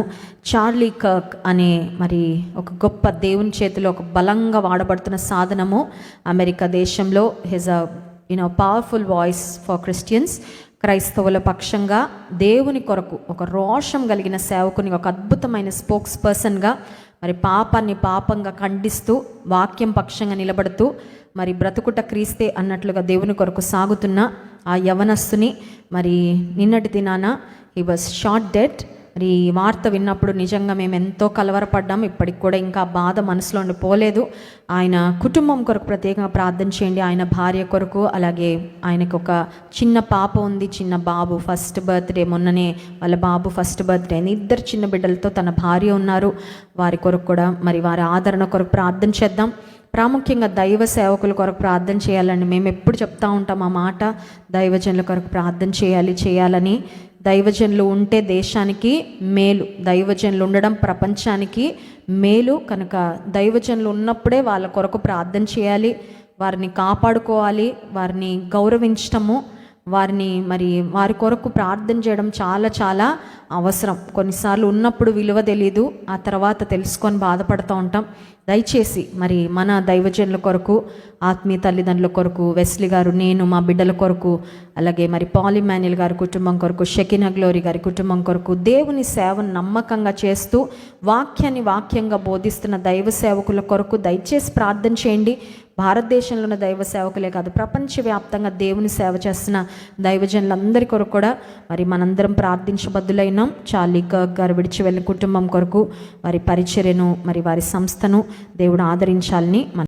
Charlie Kirk అనే మరి ఒక గొప్ప దేవుని చేతిలో ఒక బలంగా వాడబడుతున్న సాధనము అమెరికా దేశంలో. His a you know powerful voice for Christians క్రైస్తవుల పక్షంగా దేవుని కొరకు ఒక రోషం కలిగిన సేవకుని ఒక అద్భుతమైన స్పోక్స్ పర్సన్గా మరి పాపాన్ని పాపంగా ఖండిస్తూ వాక్యం పక్షంగా నిలబడుతూ మరి బ్రతుకుట క్రీస్తే అన్నట్లుగా దేవుని కొరకు సాగుతున్న ఆ యవనస్తుని. మరి నిన్నటి దినాన ఈ వాజ్ షార్ట్ డెట్ మరి ఈ వార్త విన్నప్పుడు నిజంగా మేము ఎంతో కలవరపడ్డాం. ఇప్పటికి కూడా ఇంకా బాధ మనసులో పోలేదు ఆయన కుటుంబం కొరకు ప్రత్యేకంగా ప్రార్థన చేయండి. ఆయన భార్య కొరకు అలాగే ఆయనకు ఒక చిన్న పాప ఉంది చిన్న బాబు. ఫస్ట్ బర్త్డే మొన్ననే వాళ్ళ బాబు ఫస్ట్ బర్త్డే అని ఇద్దరు చిన్న బిడ్డలతో తన భార్య ఉన్నారు. వారి కొరకు కూడా మరి వారి ఆదరణ కొరకు ప్రార్థన చేద్దాం. ప్రాముఖ్యంగా దైవ సేవకుల కొరకు ప్రార్థన చేయాలని మేము ఎప్పుడు చెప్తా ఉంటాం ఆ మాట. దైవజనుల కొరకు ప్రార్థన చేయాలి చేయాలని. దైవజనులు ఉంటే దేశానికి మేలు. దైవజనులు ఉండడం ప్రపంచానికి మేలు. కనుక దైవజనులు ఉన్నప్పుడే వాళ్ళ కొరకు ప్రార్థన చేయాలి. వారిని కాపాడుకోవాలి. వారిని గౌరవించటము. వారిని మరి వారి కొరకు ప్రార్థన చేయడం చాలా చాలా అవసరం. కొన్నిసార్లు ఉన్నప్పుడు విలువ తెలీదు ఆ తర్వాత తెలుసుకొని బాధపడుతూ ఉంటాం. దయచేసి మరి మన దైవజనుల కొరకు ఆత్మీయ తల్లిదండ్రుల కొరకు వెస్లీ గారు నేను మా బిడ్డల కొరకు అలాగే మరి పాలిమాన్యుల్ గారి కుటుంబం కొరకు షకినా గ్లోరీ గారి కుటుంబం కొరకు దేవుని సేవను నమ్మకంగా చేస్తూ వాక్యాన్ని వాక్యంగా బోధిస్తున్న దైవ సేవకుల కొరకు దయచేసి ప్రార్థన చేయండి. భారతదేశంలో ఉన్న దైవ సేవకులే కాదు ప్రపంచవ్యాప్తంగా దేవుని సేవ చేస్తున్న దైవజనులందరి కొరకు కూడా మరి మనందరం ప్రార్థించబద్దులైనాం చార్లీ గారు విడిచి వెళ్ళిన కుటుంబం కొరకు వారి పరిచర్యను మరి వారి సంస్థను దేవుడు ఆదరించాలని మన